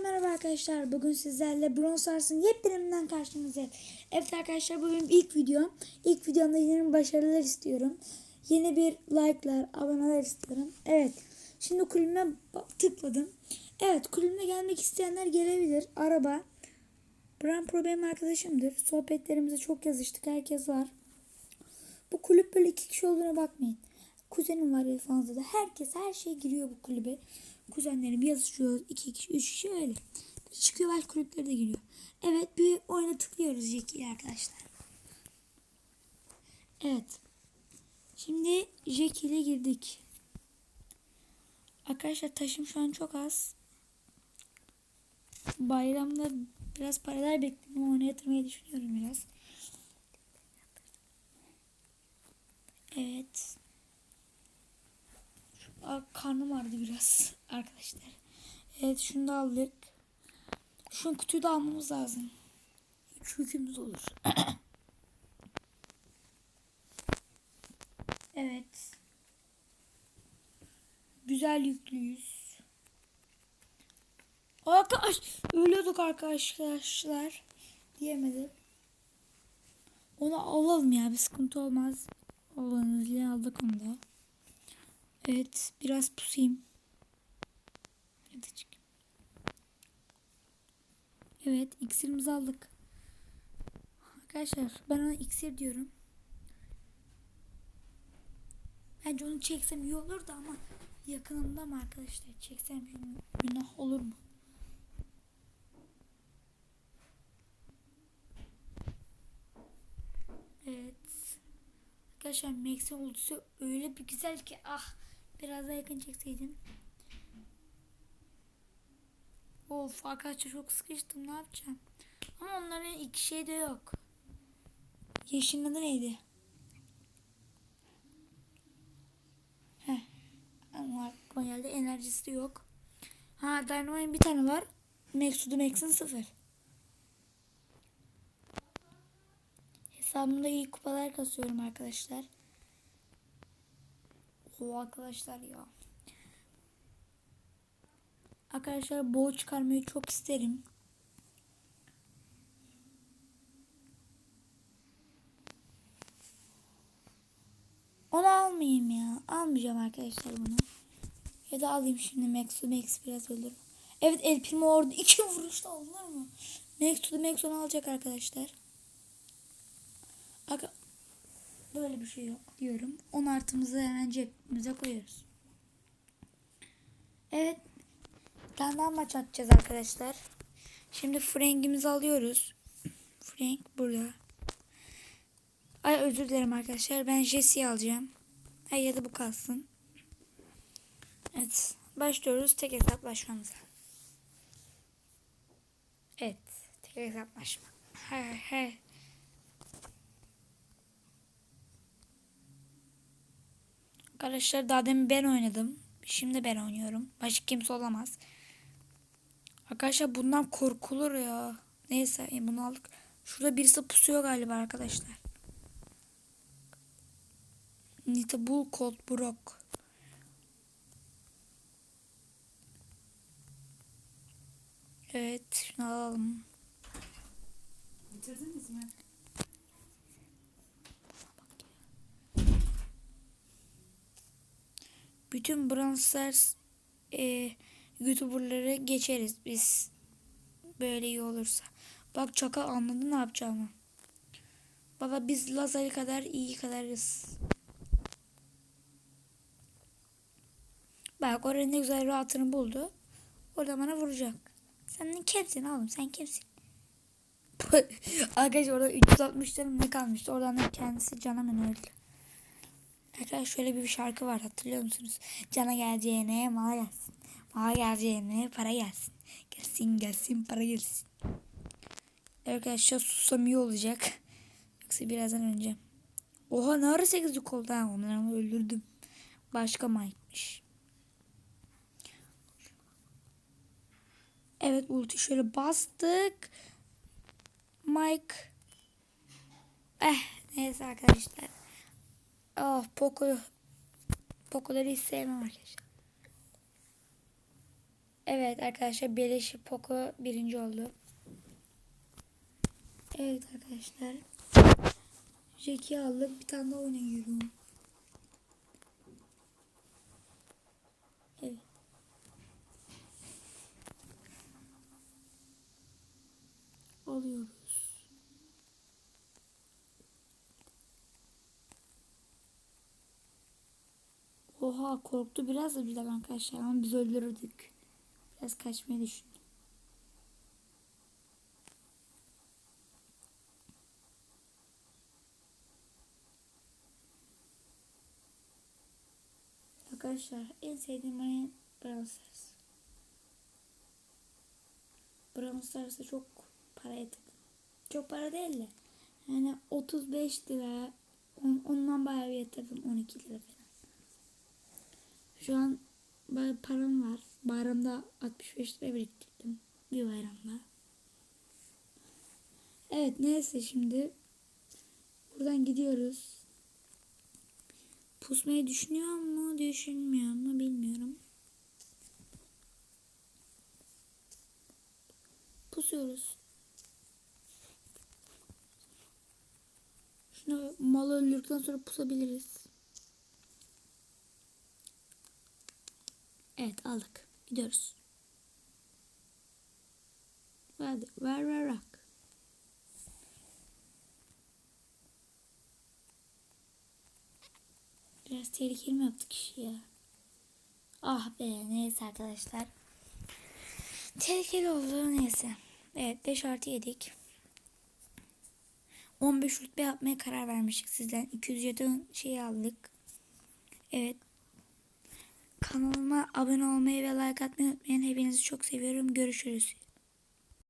Hepinize merhaba arkadaşlar. Bugün sizlerle Bronze Stars'ın yepyeninden karşınızdayım. Evet arkadaşlar bu benim ilk videom. İlk videomda yeni başarılar istiyorum. Yeni bir like'lar, aboneler istiyorum. Evet. Şimdi kulübüme tıkladım. Evet kulübüme gelmek isteyenler gelebilir. Araba. Bram Pro benim arkadaşımdır. Sohbetlerimize çok yazıştık. Herkes var. Bu kulüp böyle iki kişi olduğuna bakmayın. Kuzenim var Elfan'da da. Herkes her şey giriyor bu kulübe. Kuzenlerim yazışıyor. iki kişi, üç kişi öyle. Çıkıyor başka kulüplere de giriyor. Evet bir oyuna tıklıyoruz Jackie ile arkadaşlar. Evet. Şimdi Jackie ile girdik. Arkadaşlar taşım şu an çok az. Bayramda biraz paralar bekliyorum. Ona yatırmayı düşünüyorum biraz. Evet. Aa, karnım ağrıdı biraz arkadaşlar. Evet şunu da aldık. Şu kutuyu da almamız lazım. Üç yükümüz olur. evet. Güzel yüklüyüz. Arkadaş ölüyorduk arkadaşlar. Diyemedim. Onu alalım ya bir sıkıntı olmaz. Allah'ın izniyle aldık onu da. Evet biraz pusayım. Evet iksirimizi aldık. Arkadaşlar ben ona iksir diyorum. Bence onu çeksem iyi olur da ama yakınımda mı arkadaşlar? Çeksem günah olur mu? Evet. Arkadaşlar Max'in ultisi öyle bir güzel ki ah biraz daha yakın çekseydim. Of arkadaşlar çok sıkıştım ne yapacağım. Ama onların iki şey de yok. Yeşilin adı neydi? Heh. Geldi enerjisi de yok. Ha Dynamite'in bir tane var. Max to the Max'in sıfır. Hesabımda iyi kupalar kasıyorum arkadaşlar. O arkadaşlar ya. Arkadaşlar boğ çıkarmayı çok isterim. Onu almayayım ya. Almayacağım arkadaşlar bunu. Ya da alayım şimdi Max to Max biraz ölür. Evet El Primo orada iki vuruşta alınır mı? Max to the Max onu alacak arkadaşlar. Aga, böyle bir şey yok diyorum. 10 artımızı hemen cebimize koyuyoruz. Evet. Bir maç atacağız arkadaşlar. Şimdi Frank'imizi alıyoruz. Frank burada. Ay özür dilerim arkadaşlar. Ben Jesse'yi alacağım. Ay ya da bu kalsın. Evet. Başlıyoruz tek hesaplaşmamıza. Evet. Tek hesaplaşma. He he. Arkadaşlar daha demin ben oynadım. Şimdi ben oynuyorum. Başka kimse olamaz. Arkadaşlar bundan korkulur ya. Neyse bunu aldık. Şurada birisi pusuyor galiba arkadaşlar. Nita Bull Colt Brock. Evet şunu alalım. Bitirdiniz mi? Bütün Brawl Stars e, YouTuber'ları geçeriz biz. Böyle iyi olursa. Bak Çakal anladı ne yapacağımı. Baba biz Lazali kadar iyi kadarız. Bak orada ne güzel rahatını buldu. Orada bana vuracak. Sen kimsin oğlum sen kimsin? Arkadaşlar orada 360 canım ne kalmıştı. Oradan da kendisi canamen öldü. Arkadaşlar şöyle bir şarkı var hatırlıyor musunuz? Cana geleceğine mala gelsin. Mala geleceğine para gelsin. Gelsin gelsin para gelsin. Arkadaşlar sussam iyi olacak. Yoksa birazdan önce. Oha ne ara 8 yük oldu ha onları öldürdüm. Başka Mike'miş. Evet ulti şöyle bastık. Mike. Eh neyse arkadaşlar. Oh Poco. Poco'ları hiç sevmem arkadaşlar. Evet arkadaşlar Beleş Poco birinci oldu. Evet arkadaşlar. Jack'i aldık. Bir tane daha oynuyorum. Evet. Alıyoruz. Oha korktu biraz da bizden arkadaşlar ama biz öldürürdük. Biraz kaçmayı düşündüm. Arkadaşlar en sevdiğim oyun Brawl Stars. Brawl Stars'a çok para yatırdım. Çok para değil de. Yani 35 lira on, ondan bayağı bir yatırdım 12 lira falan. Şu an param var. Bayramda 65 lira biriktirdim. Bir bayramda. Evet neyse şimdi buradan gidiyoruz. Pusmayı düşünüyor mu, düşünmüyor mu bilmiyorum. Pusuyoruz. Şunu mal öldürdükten sonra pusabiliriz. Evet aldık. Gidiyoruz. Hadi ver ver rak. Biraz tehlikeli mi yaptık işi ya? Ah be neyse arkadaşlar. Tehlikeli oldu neyse. Evet 5 artı yedik. 15 rütbe yapmaya karar vermiştik sizden. 207 şey aldık. Evet. Kanalıma abone olmayı ve like atmayı unutmayın. Hepinizi çok seviyorum. Görüşürüz.